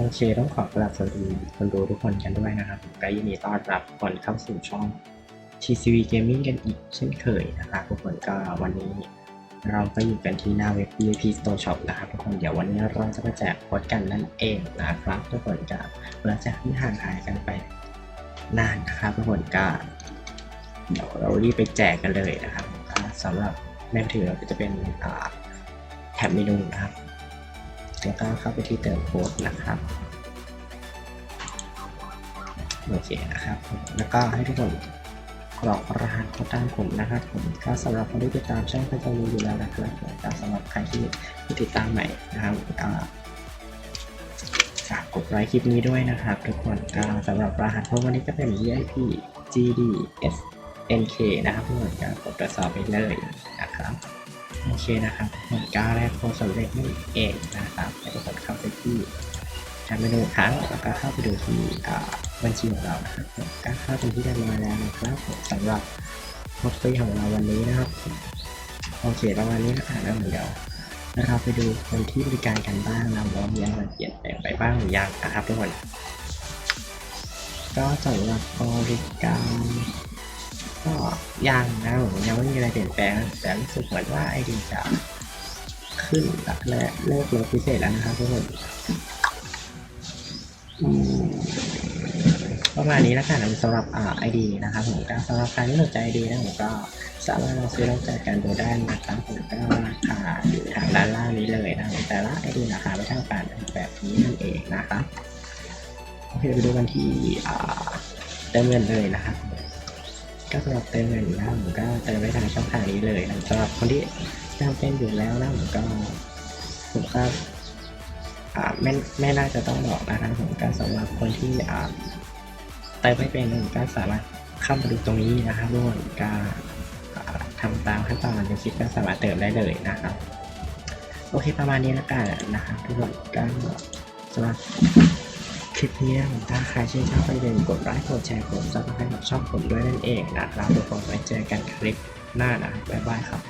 โอเคต้องขอกราบสวัสดีคนดูทุกคนกันด้วยนะครับก็ยินดีต้อนรับคนเข้าสู่ช่อง TCV Gaming กันอีกเช่นเคยนะครับทุกคนก็วันนี้เราก็อยู่กันที่หน้าเว็บ VIP Store Shop นะครับทุกคนเดี๋ยววันนี้เราจะมาแจกโค้ดกันนั่นเองนะครับทุกคนก็หลังจากที่ห่างหายกันไปนานนะครับทุกคนก็เดี๋ยวเรารีบไปแจกกันเลยนะครับสำหรับในมือถือเราก็จะเป็นแท็บเมนูนะครับ แล้วก็เข้าไปที่เติมโค้ดนะครับโอเคนะครับ แล้วก็ให้ทุกคนกรอกรหัสเข้าตามผมนะครับผมก็สำหรับคนที่ติดตามช่องก็จะรู้อยู่แล้วนะครับแต่สำหรับใครที่ติดตามใหม่นะครับก็ฝากกดไลค์คลิปนี้ด้วยนะครับ ทุกคนสำหรับรหัสพวกวันนี้ก็เป็น VIP GD SNK นะครับทุกคนก็กดตรวจสอบไปเลยนะครับ เคนะครับผลการแรกโคสำเร็จนั่นเองนะครับให้ทุกคนเข้าไปที่ทำเมนูครั้งแล้วก็เข้าไปดูที่บัญชีของเรานะครับก็เข้าไปที่เรียบร้อยแล้วนะครับสำหรับโค้ดฟรีของเราวันนี้นะครับโอเคประมาณนี้นะครับแล้วเดี๋ยวเราไปดูคนที่บริการกันบ้างนะว่ามีอะไรเปลี่ยนแปลงไปบ้างหรือยังนะครับทุกคนก็สำหรับบริการ ก็ยังนะผมยังไม่มีอะไรเปลี่ยนแปลงแต่รู้สึกเหมือนว่าไอดีจะขึ้นและเลิกลดพิเศษแล้วนะครับทุกคนประมาณนี้แล้วกันสำหรับอ่าไอดีนะครับผมก็สำหรับใครที่สนใจไอดีนะผมก็สามารถลองซื้อลองจัดการดูได้นะครับผมก็ราคาอยู่ทางด้านล่างนี้เลยนะแต่ละไอดีราคาไม่เท่ากันแบบนี้นั่นเองนะครับโอเคไปดูกันที่อ่าเติมเงินเลยนะครับ ก็สำหรับเติมเงินนะผมก็เติมได้ทางช่องทางนี้เลยนะสำหรับคนที่จำเป็นอยู่แล้วนะผมก็ผมก็ไม่ไม่น่าจะต้องบอกนะครับผมก็สำหรับคนที่เติมไม่เป็นผมก็สามารถเข้ามาดูตรงนี้นะครับทุกคนก็ทำตามขั้นตอนในคลิปก็สามารถเติมได้เลยนะครับ โอเคประมาณนี้แล้วกันนะครับทุกคนก็สำหรับ คลิปนี้นะผมถ้าใครชื่นชอบก็อย่าลืมกดไลค์กดแชร์กดซับสไครต์กับช่องผมด้วยนั่นเองนะครับทุกคนไว้เจอกันคลิปหน้านะบ๊ายบายครับ